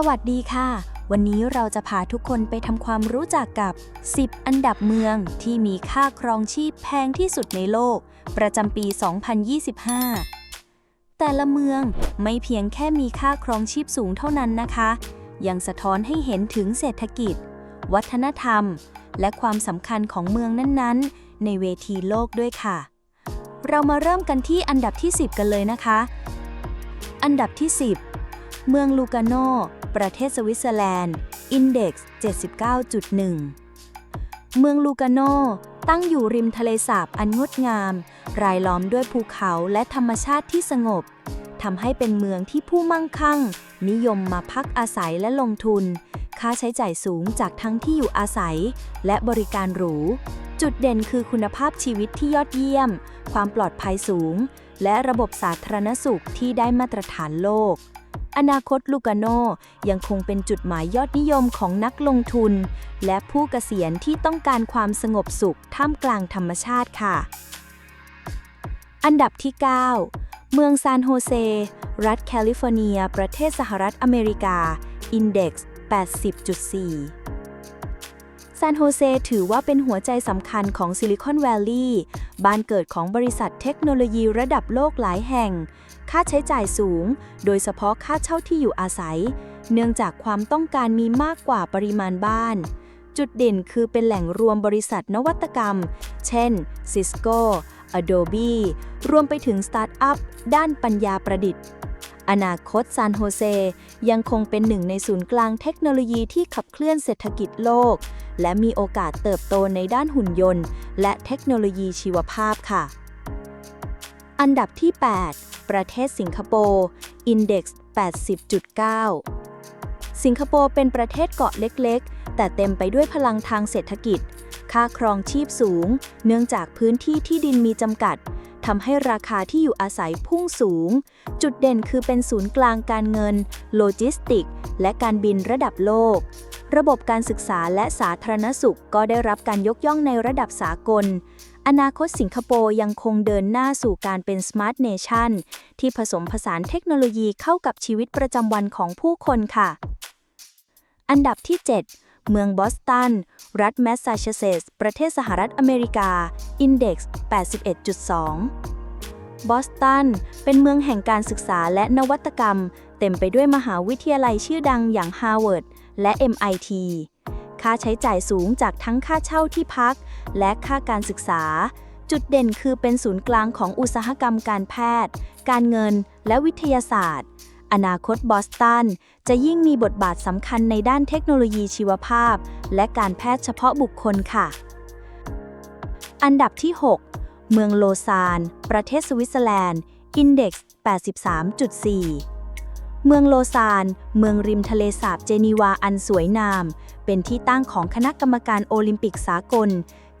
สวัสดีค่ะ วันนี้เราจะพาทุกคนไปทำความรู้จักกับ 10 อันดับเมืองที่มีค่าครองชีพแพงที่สุดในโลก ประจำปี 2025 แต่ละเมืองไม่เพียงแค่มีค่าครองชีพสูงเท่านั้นนะคะ ยังสะท้อนให้เห็นถึงเศรษฐกิจ วัฒนธรรม และความสำคัญของเมืองนั้นๆ ในเวทีโลกด้วยค่ะ เรามาเริ่มกันที่อันดับที่ 10 กันเลยนะคะ อันดับที่ 10เมืองลูกาโน ประเทศสวิตเซอร์แลนด์ อินเด็กซ์ 79.1 เมืองลูกาโน ตั้งอยู่ริมทะเลสาบอันงดงาม รายล้อมด้วยภูเขาและธรรมชาติที่สงบ ทำให้เป็นเมืองที่ผู้มั่งคั่ง นิยมมาพักอาศัยและลงทุน ค่าใช้จ่ายสูงจากทั้งที่อยู่อาศัย และบริการหรู จุดเด่นคือคุณภาพชีวิตที่ยอดเยี่ยม ความปลอดภัยสูง และระบบสาธารณสุขที่ได้มาตรฐานโลก อนาคตลูกาโนยังคงเป็นจุดหมายยอดนิยมของนักลงทุน และผู้เกษียณที่ต้องการความสงบสุขท่ามกลางธรรมชาติค่ะ อันดับที่ 9 เมืองซานโฮเซ รัฐแคลิฟอร์เนีย ประเทศสหรัฐอเมริกา อินเด็กซ์80.4 ซานโฮเซถือว่าเป็นหัวใจสำคัญของซิลิคอนแวลลีย์บ้านเกิดของบริษัทเทคโนโลยีระดับโลกหลายแห่ง ค่าใช้จ่ายสูง โดยเฉพาะค่าเช่าที่อยู่อาศัย เนื่องจากความต้องการมีมากกว่าปริมาณบ้าน จุดเด่นคือเป็นแหล่งรวมบริษัทนวัตกรรม เช่น Cisco Adobe รวมไปถึงสตาร์ทอัพด้านปัญญาประดิษฐ์ อนาคตซานโฮเซยังคงเป็นหนึ่งในศูนย์กลางเทคโนโลยีที่ขับเคลื่อนเศรษฐกิจโลก และมีโอกาสเติบโตในด้านหุ่นยนต์ และเทคโนโลยีชีวภาพค่ะ อันดับที่ 8 ประเทศสิงคโปร์ Index 80.9 สิงคโปร์เป็นประเทศเกาะเล็กๆ แต่เต็มไปด้วยพลังทางเศรษฐกิจ ค่าครองชีพสูง เนื่องจากพื้นที่ที่ดินมีจำกัด ทำให้ราคาที่อยู่อาศัยพุ่งสูง จุดเด่นคือเป็นศูนย์กลางการเงิน โลจิสติก และการบินระดับโลก ระบบการศึกษาและสาธารณสุขก็ได้รับการยกย่องในระดับสากล อนาคตสิงคโปร์ยังคงเดินหน้าสู่การเป็น Smart Nation ที่ผสมผสานเทคโนโลยีเข้ากับชีวิตประจำวันของผู้คนค่ะ อันดับที่ 7 เมืองบอสตัน รัฐแมสซาชูเซตส์ ประเทศสหรัฐอเมริกา Index 81.2 บอสตัน เป็นเมืองแห่งการศึกษาและนวัตกรรม เต็มไปด้วยมหาวิทยาลัยชื่อดังอย่าง Harvard และ MIT ค่าใช้จ่ายสูงจากทั้งค่าเช่าที่พัก และค่าการศึกษา จุดเด่นคือเป็นศูนย์กลางของอุตสาหกรรมการแพทย์ การเงิน และวิทยาศาสตร์ อนาคตบอสตันจะยิ่งมีบทบาทสำคัญในด้านเทคโนโลยีชีวภาพ และการแพทย์เฉพาะบุคคลค่ะ อันดับที่ 6 เมืองโลซาน ประเทศสวิตเซอร์แลนด์ Index 83.4 เมืองโลซาน เมืองริมทะเลสาบเจนีวาอันสวยงาม เป็นที่ตั้งของคณะกรรมการโอลิมปิกสากล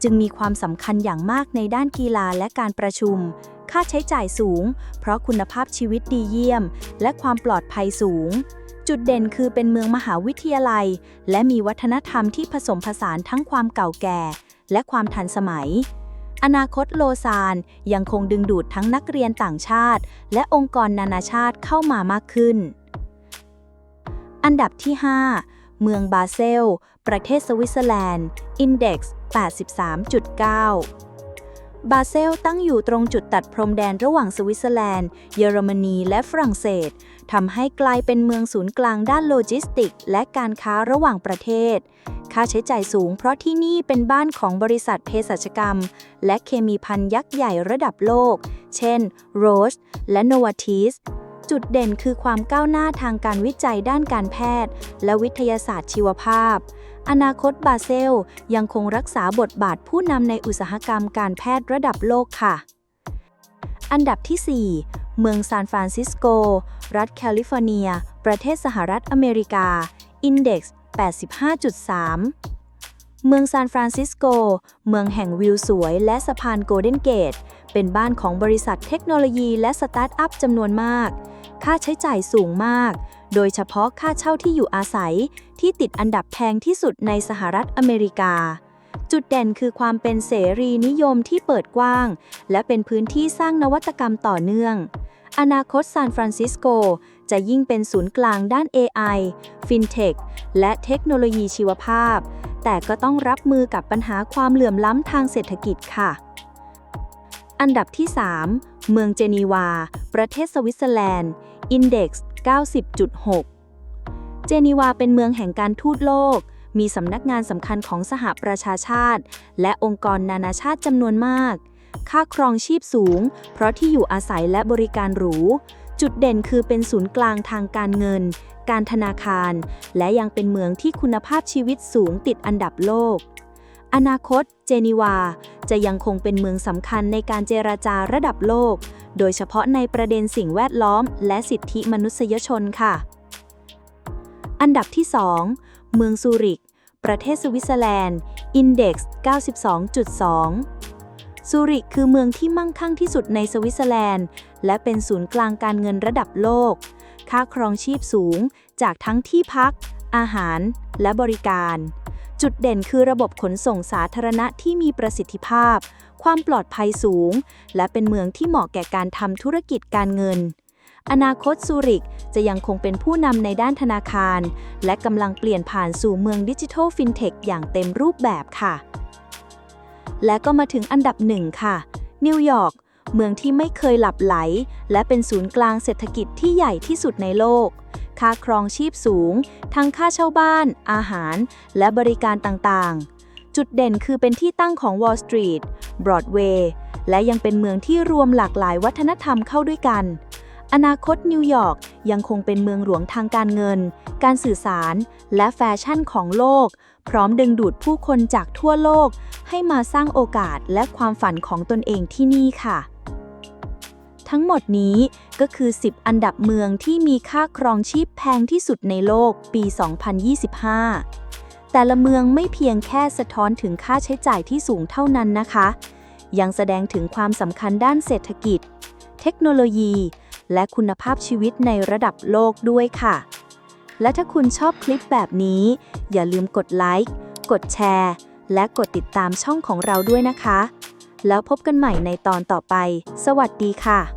จึงมีความสำคัญอย่างมากในด้านกีฬาและการประชุม ค่าใช้จ่ายสูง เพราะคุณภาพชีวิตดีเยี่ยม และความปลอดภัยสูง จุดเด่นคือเป็นเมืองมหาวิทยาลัย และมีวัฒนธรรมที่ผสมผสานทั้งความเก่าแก่ และความทันสมัย อนาคตโลซานยังคงดึงดูดทั้งนักเรียนต่างชาติ และองค์กรนานาชาติเข้ามามากขึ้น อันดับที่ 5 เมืองบาเซล ประเทศสวิตเซอร์แลนด์ Index 83.9 บาเซลตั้งอยู่ตรงจุดตัดพรมแดนระหว่างสวิตเซอร์แลนด์ เยอรมนี และฝรั่งเศสทำให้กลายเป็นเมืองศูนย์กลางด้านโลจิสติก และการค้าระหว่างประเทศ ค่าใช้จ่ายสูงเพราะที่นี่เป็นบ้านของบริษัทเภสัชกรรม และเคมีภัณยักษ์ใหญ่ระดับโลก เช่นโรสและโนวาทิส จุดเด่นคือความก้าวหน้าทางการวิจัยด้านการแพทย์ และวิทยาศาสตร์ชีวภาพ อนาคตบาเซล ยังคงรักษาบทบาทผู้นำในอุตสาหกรรมการแพทย์ระดับโลกค่ะ อันดับที่ 4 เมืองซานฟรานซิสโก รัฐแคลิฟอร์เนีย ประเทศสหรัฐอเมริกา Index 85.3 เมืองซานฟรานซิสโก เมืองแห่งวิวสวยและสะพานโกลเด้นเกต เป็นบ้านของบริษัทเทคโนโลยีและสตาร์ทอัพจำนวนมาก ค่าใช้จ่ายสูงมาก โดยเฉพาะค่าเช่าที่อยู่อาศัย ที่ติดอันดับแพงที่สุดในสหรัฐอเมริกา จุดเด่นคือความเป็นเสรีนิยมที่เปิดกว้าง และเป็นพื้นที่สร้างนวัตกรรมต่อเนื่อง อนาคตซานฟรานซิสโกจะยิ่งเป็นศูนย์กลางด้าน AI, FinTech และเทคโนโลยีชีวภาพ แต่ก็ต้องรับมือกับปัญหาความเหลื่อมล้ำทางเศรษฐกิจค่ะ อันดับที่ 3 เมืองเจนีวา ประเทศสวิตเซอร์แลนด์ Index 90.6 เจนีวาเป็นเมืองแห่งการทูตโลก มีสำนักงานสำคัญของสหประชาชาติ และองค์กรนานาชาติจำนวนมาก ค่าครองชีพสูง เพราะที่อยู่อาศัยและบริการหรูจุดเด่นคือเป็นศูนย์กลางทางการเงิน การธนาคาร และยังเป็นเมืองที่คุณภาพชีวิตสูงติดอันดับโลก อนาคต เจนีวา จะยังคงเป็นเมืองสำคัญในการเจราจาระดับโลก โดยเฉพาะในประเด็นสิ่งแวดล้อม และสิทธิมนุษยชนค่ะ อันดับที่ 2 เมืองซูริก ประเทศสวิตเซอร์แลนด์ Index 92.2ซูริกคือเมืองที่มั่งคั่งที่สุดในสวิตเซอร์แลนด์ และเป็นศูนย์กลางการเงินระดับโลก ค่าครองชีพสูง จากทั้งที่พัก อาหาร และบริการ จุดเด่นคือระบบขนส่งสาธารณะที่มีประสิทธิภาพ ความปลอดภัยสูง และเป็นเมืองที่เหมาะแก่การทำธุรกิจการเงิน อนาคตซูริกจะยังคงเป็นผู้นำในด้านธนาคาร และกำลังเปลี่ยนผ่านสู่เมืองดิจิทัลฟินเทคอย่างเต็มรูปแบบค่ะ และก็มาถึงอันดับหนึ่งค่ะ นิวยอร์ก เมืองที่ไม่เคยหลับไหล และเป็นศูนย์กลางเศรษฐกิจที่ใหญ่ที่สุดในโลก ค่าครองชีพสูง ทั้งค่าเช่าบ้าน อาหาร และบริการต่างๆ จุดเด่นคือเป็นที่ตั้งของ Wall Street Broadway และยังเป็นเมืองที่รวมหลากหลายวัฒนธรรมเข้าด้วยกัน อนาคตนิวยอร์กยังคงเป็นเมืองหลวงทางการเงิน การสื่อสาร และแฟชั่นของโลก พร้อมดึงดูดผู้คนจากทั่วโลก ให้มาสร้างโอกาสและความฝันของตนเองที่นี่ค่ะ ทั้งหมดนี้ก็คือ 10 อันดับเมืองที่มีค่าครองชีพแพงที่สุดในโลกปี 2025 แต่ละเมืองไม่เพียงแค่สะท้อนถึงค่าใช้จ่ายที่สูงเท่านั้นนะคะ ยังแสดงถึงความสำคัญด้านเศรษฐกิจ เทคโนโลยี และคุณภาพชีวิตในระดับโลกด้วยค่ะ และถ้าคุณชอบคลิปแบบนี้ อย่าลืมกดไลค์ กดแชร์ และกดติดตามช่องของเราด้วยนะคะ แล้วพบกันใหม่ในตอนต่อไป สวัสดีค่ะ